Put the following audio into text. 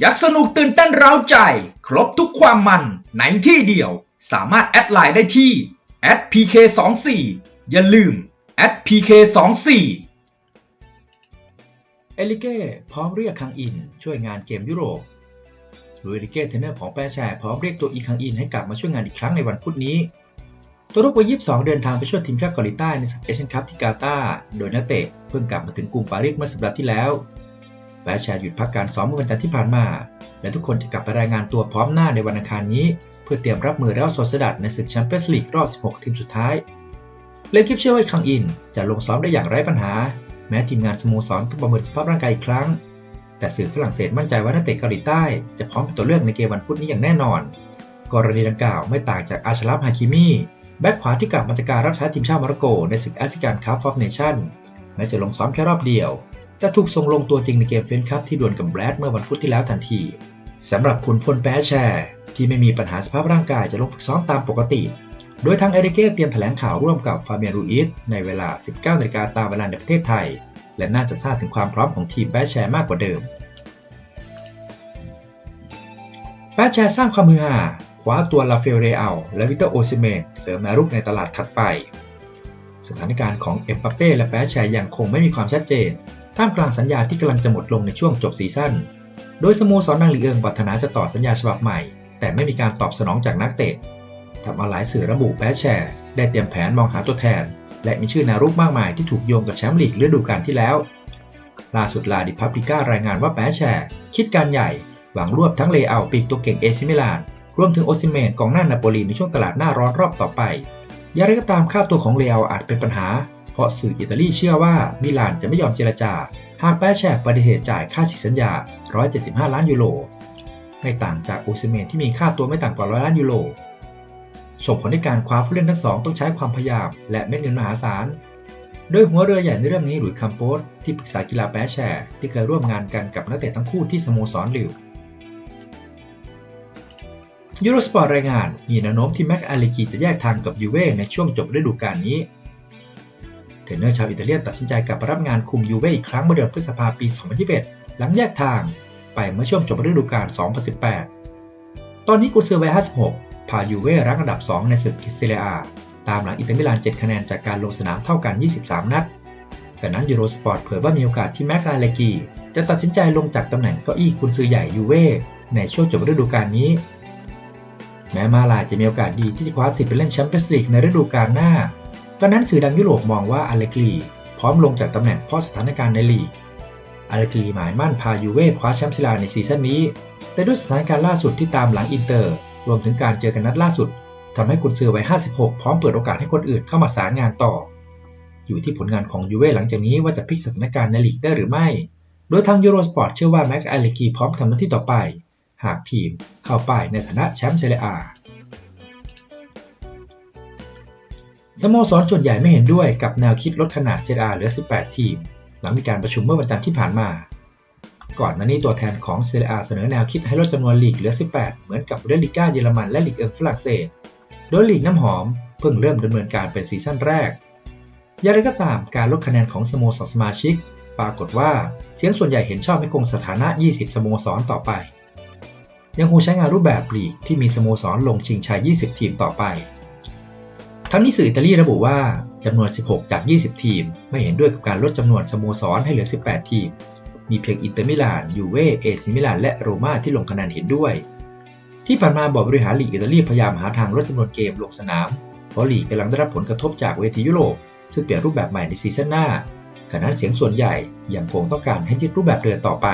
อยากสนุกตื่นเต้นเร้าใจ ครบทุกความมันในที่เดียว สามารถแอดไลน์ได้ที่ @pk24 อย่าลืม @pk24 เอลิเก้พร้อมเรียกคังอิน ช่วยงานเกมยุโรปลุยเอลิเก้เทรนเนอร์ของแปรแชร์พร้อมเรียกตัวอีคังอินให้กลับมาช่วยงานอีกครั้งในวันพุธนี้ ตัวรุกวัย22 เดินทางไปช่วยทีมชาติเกาหลีใต้ในศึกเอเชียนคัพที่กาตาร์โดยนักเตะเพิ่งกลับมาถึงกรุงปารีสเมื่อสัปดาห์ที่แล้ว แปรแชร์หยุดพักการซ้อมเมื่อวันจันทร์ที่ผ่านมา และทุกคนจะกลับไปรายงานตัวพร้อมหน้าในวันอังคารนี้ เพื่อเตรียมรับมือเรอัลโซซดัดในศึกแชมเปี้ยนส์ลีกรอบ 16 ทีมสุดท้ายเลคิปเชื่อว่าคังอินจะลงซ้อมได้อย่างไร้ปัญหา แม้ทีมงานสโมสรต้องประเมินสภาพร่างกายอีกครั้ง แต่สื่อฝรั่งเศสมั่นใจว่านักเตะเกาหลีใต้จะพร้อมเป็นตัวเลือกในเกมวันพุธนี้อย่างแน่นอน กรณีดังกล่าวไม่ต่างจากอาชลัฟฮาคิมีแบ็คขวาที่กลับมาจากการรับใช้ทีมชาติโมร็อกโกในศึกแอฟริกันคัพฟอร์เนชั่นแม้จะลงซ้อมแค่รอบเดียว แต่ถูกส่งลงตัวจริงในเกมเฟนคัพที่ดวลกับแบรดเมื่อวันพุธที่แล้วทันทีสำหรับขุนพลแปรแชร์ที่ไม่มีปัญหาสภาพร่างกายจะลงฝึกซ้อมตามปกติ โดยทางเอริเก้เตรียมแถลงข่าวร่วมกับฟาเบียนรูอิสในเวลา 19นาฬิกาตามเวลาในประเทศไทย และน่าจะทราบถึงความพร้อมของทีมแปรแชร์มากกว่าเดิม แปรแชร์สร้างความมือหาคว้าตัวลาเฟลเรอัลและวิเตอร์โอซิเมนเสริมแนวรุกในตลาดถัดไป สถานการณ์ของเอ็มบัปเป้และแปรแชร์ยังคงไม่มีความชัดเจน ท่ามกลางสัญญาที่กำลังจะหมดลงในช่วงจบซีซั่น โดยสโมสรนางลีเอิงปรารถนาจะต่อสัญญาฉบับใหม่ แต่ไม่มีการตอบสนองจากนักเตะทำเอาหลายสื่อระบุแปรแชร์ ได้เตรียมแผนมองหาตัวแทน และมีชื่อนวรุกมากมายที่ถูกโยงกับแชมป์ลีกฤดูกาลที่แล้ว ล่าสุดลาดิพับลิก้ารายงานว่าแปรแชร์ คิดการใหญ่ หวังรวบทั้งเลอาปีกตัวเก่งเอซิมิลาน รวมถึงโอซิเมนกองหน้านาโปลีในช่วงตลาดหน้าร้อนรอบต่อไปอย่างไรก็ตามค่าตัวของเลอาอาจเป็นปัญหา เพราะสื่ออิตาลีเชื่อว่ามิลานจะไม่ยอมเจรจา หากแปรแชร์ปฏิเสธจ่ายค่าฉีกสัญญา 175 ล้านยูโร ไม่ต่างจากโอซิเมนที่มีค่าตัวไม่ต่ำกว่า100ล้านยูโร ส่งผลให้การคว้าผู้เล่นทั้งสองต้องใช้ความพยายามและเม็ดเงินมหาศาล โดยหัวเรือใหญ่ในเรื่องนี้หลุยส์คัมโปสที่ปรึกษากีฬาแปรแชร์ที่เคยร่วมงานกันกับนักเตะทั้งคู่ที่สโมสรลิวยูโรสปอร์ตรายงานมีแนวโน้มที่แม็กอาเลกีจะแยกทางกับยูเว่ในช่วงจบฤดูกาลนี้ รนเนอร์ชาวอิตาเลียนตัดสินใจกลับมารับงานคุมยูเว่อีกครั้งเมื่อเดือนพฤษภาปี 2021 หลังแยกทาง ไปเมื่อช่วงจบฤดูกาล 2018 ตอนนี้กุนซือวัย56 พายูเว่รั้งอันดับ 2 ในศึกเซเรียอาตามหลังอินเตอร์มิลาน 7 คะแนนจากการลงสนามเท่ากัน 23 นัดขณะนั้นยูโรสปอร์ตเผยว่ามีโอกาสที่แม็กซ์อาเลกีจะตัดสินใจลงจากตำแหน่งเก้าอี้กุนซือใหญ่ยูเว่ในช่วงจบฤดูกาลนี้ แม้มาลาจะมีโอกาสดีที่จะคว้าสิทธิ์ไปเล่นแชมเปี้ยนส์ลีกในฤดูกาลหน้า ก็นั้นสื่อดังยุโรปมองว่าอเลกรีพร้อมลงจากตำแหน่งเพราะสถานการณ์ในลีกอเลกรีหมายมั่นพายูเว่คว้าแชมป์ซิลาในซีซั่นนี้ แต่ด้วยสถานการณ์ล่าสุดที่ตามหลังอินเตอร์ รวมถึงการเจอกันนัดล่าสุดทำให้กุนซือวัย56 พร้อมเปิดโอกาสให้คนอื่นเข้ามาสารงานต่อ อยู่ที่ผลงานของยูเว่หลังจากนี้ว่าจะพลิกสถานการณ์ในลีกได้หรือไม่ โดยทางยูโรสปอร์ตเชื่อว่าแม็กอเลกีพร้อมทำหน้าที่ต่อไป หากทีมเข้าไปในฐานะแชมป์เซเรีย สโมสรส่วนใหญ่ไม่เห็นด้วยกับแนวคิดลดขนาดเซเรียอาเหลือ 18 ทีม หลังมีการประชุมเมื่อวันจันทร์ที่ผ่านมา ก่อนหน้านี้ตัวแทนของเซเรียอาเสนอแนวคิดให้ลดจำนวนลีกเหลือ 18 เหมือนกับเดลีกาเยอรมันและลีกเอิงฝรั่งเศส โดยลีกน้ำหอมเพิ่งเริ่มดำเนินการเป็นซีซั่นแรก อย่างไรก็ตามการลดคะแนนของสโมสรสมาชิก ปรากฏว่าเสียงส่วนใหญ่เห็นชอบให้คงสถานะ 20 สโมสรต่อไป ยังคงใช้งานรูปแบบลีกที่มีสโมสรลงชิงชัย 20 ทีมต่อไป ทั้งนี้สื่ออิตาลีระบุว่าจำนวน 16 จาก 20 ทีม ไม่เห็นด้วยกับการลดจำนวนสโมสรให้เหลือ 18 ทีม มีเพียงอินเตอร์มิลาน ยูเว่เอซิมิลาน และโรม่าที่ลงคะแนนเห็นด้วย ที่ผ่านมาบอร์ดบริหารลีกอิตาลีพยายามหาทางลดจำนวนเกมลงสนาม เพราะลีกกำลังได้รับผลกระทบจากเวทียุโรป ซึ่งเปลี่ยนรูปแบบใหม่ในซีซั่นหน้าขณะนั้นเสียงส่วนใหญ่ยังคงต้องการให้ยึดรูปแบบเดิมต่อไป